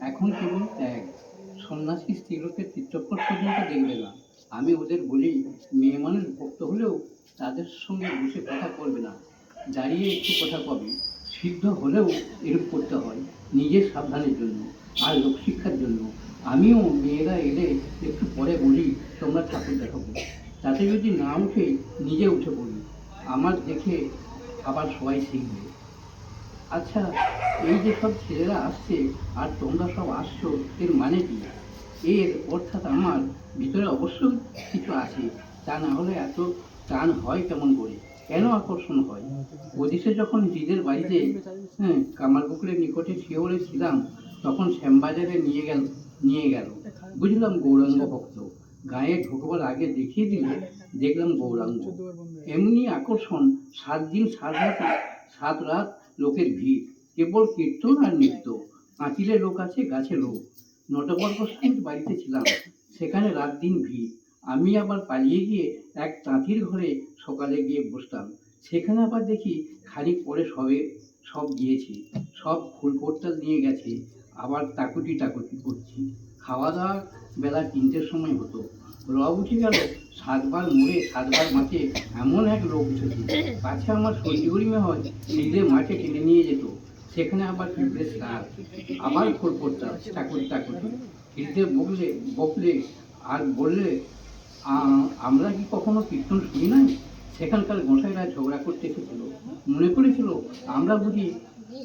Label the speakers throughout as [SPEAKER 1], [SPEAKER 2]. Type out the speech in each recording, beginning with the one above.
[SPEAKER 1] এখন কেবল ত্যাগ। সন্ন্যাসী স্ত্রীলোকের চিত্রপট পর্যন্ত দেখবে না। আমি ওদের বলি, মেয়ে মানুষ ভক্ত হলেও তাদের সঙ্গে বসে কথা করবে না। দাঁড়িয়ে একটু কথা কবে সিদ্ধ হলেও এরূপ করতে হয়, নিজের সাবধানের জন্য আর লোকশিক্ষার জন্য। আমিও মেয়েরা এলে একটু পরে বলি, তোমরা ঠাকুর দেখাবো তাতে যদি না উঠে নিজে উঠে পড়ি। আমার দেখে আবার সবাই শিখবে। আচ্ছা এই যে সব ছেলেরা আসছে আর তোমরা সব আসছো, এর মানে কি? এর অর্থাৎ আমার ভিতরে অবশ্যই কিছু আছে, তা না হলে এত টান হয় কেমন করে? কেন আকর্ষণ হয়? ওদিকে যখন জিদের বাড়িতে হ্যাঁ কামারপুকুরের নিকটে শিওরে ছিলাম, তখন শ্যামবাজারে নিয়ে গেল নিয়ে গেল। বুঝলাম গৌরাঙ্গ ভক্ত। গায়ে ঢুকবার আগে দেখিয়ে দিলে, দেখলাম গৌরাঙ্গ। এমনি আকর্ষণ, সাত দিন, সাত রাত সাত রাত লোকের ভিড়। কেবল কীর্তন আর নৃত্য। পাঁচিলে লোক আছে, গাছে লোক। নটবর্গ স্ট্রিট বাড়িতে ছিলাম। সেখানে রাত দিন ভিড়। আমি আবার পালিয়ে গিয়ে এক তাঁতির ঘরে সকালে গিয়ে বসতাম সেখানে আবার দেখি খানিক পরে সবে সব গিয়েছে। সব ফুল কোট্টাল নিয়ে গেছে। আবার তাকুটি টাকুটি করছি। খাওয়া দাওয়া বেলা তিনটের সময় হতো। রব উঠে গেল, সাতবার মোড়ে সাতবার মাঠে এমন এক লোক উঠেছে। কাছে আমার সর্দিগরিমে হয় নিজে মাঠে টেনে নিয়ে যেত। সেখানে আবার পিঁপড়ে সার আবার খোল করতাম চাকুরি চাকুরি ফিরতে বকলে বকলে আর বললে আমরা কি কখনো কীর্তন শুনি নাই? সেখানকার গোসাইরা ঝগড়া করতে এসেছিল। মনে করেছিল, আমরা বুঝি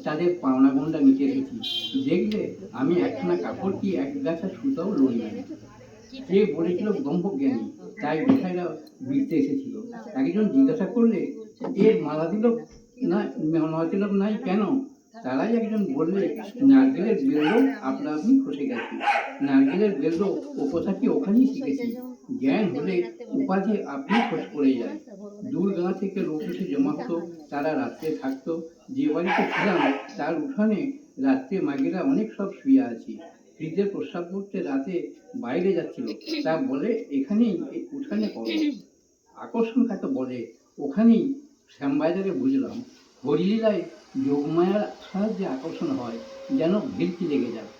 [SPEAKER 1] তাদের পাওনা গন্ডা নিতে এসেছি। দেখলে আমি একখানা কাপড় কি এক গাছা সুতাও লই নাই। যে বলেছিল ব্রহ্মজ্ঞানী? তাই গোসাইরা বিড়তে এসেছিল। একজন জিজ্ঞাসা করলে এর মালা দিল না মালা তিলক নাই কেন? তারাই একজন বললে, নারকেলের বেলও আপনা আপনি খসে গেছে নারকেলের বেলও কি ওখানেই শিখেছি? জ্ঞান হলে উপাধি আপনি খোঁজ পড়ে যায় দূর গাঁ থেকে লোক এসে জমা তারা রাত্রে থাকতো, যে বাড়িতে ছিলাম, তার উঠানে রাত্রে মাগিরা অনেক সব শুয়ে আছে। ফ্রিজের প্রস্রাব করতে রাতে বাইরে যাচ্ছিল। তা বলে, এখানেই উঠানে করো আকর্ষণ কাকে বলে, ওখানেই শ্যামবাজারে বুঝলাম, হরিলীলায় যোগমায়ার সাহায্যে আকর্ষণ হয়, যেন ভিড়কি লেগে যায়।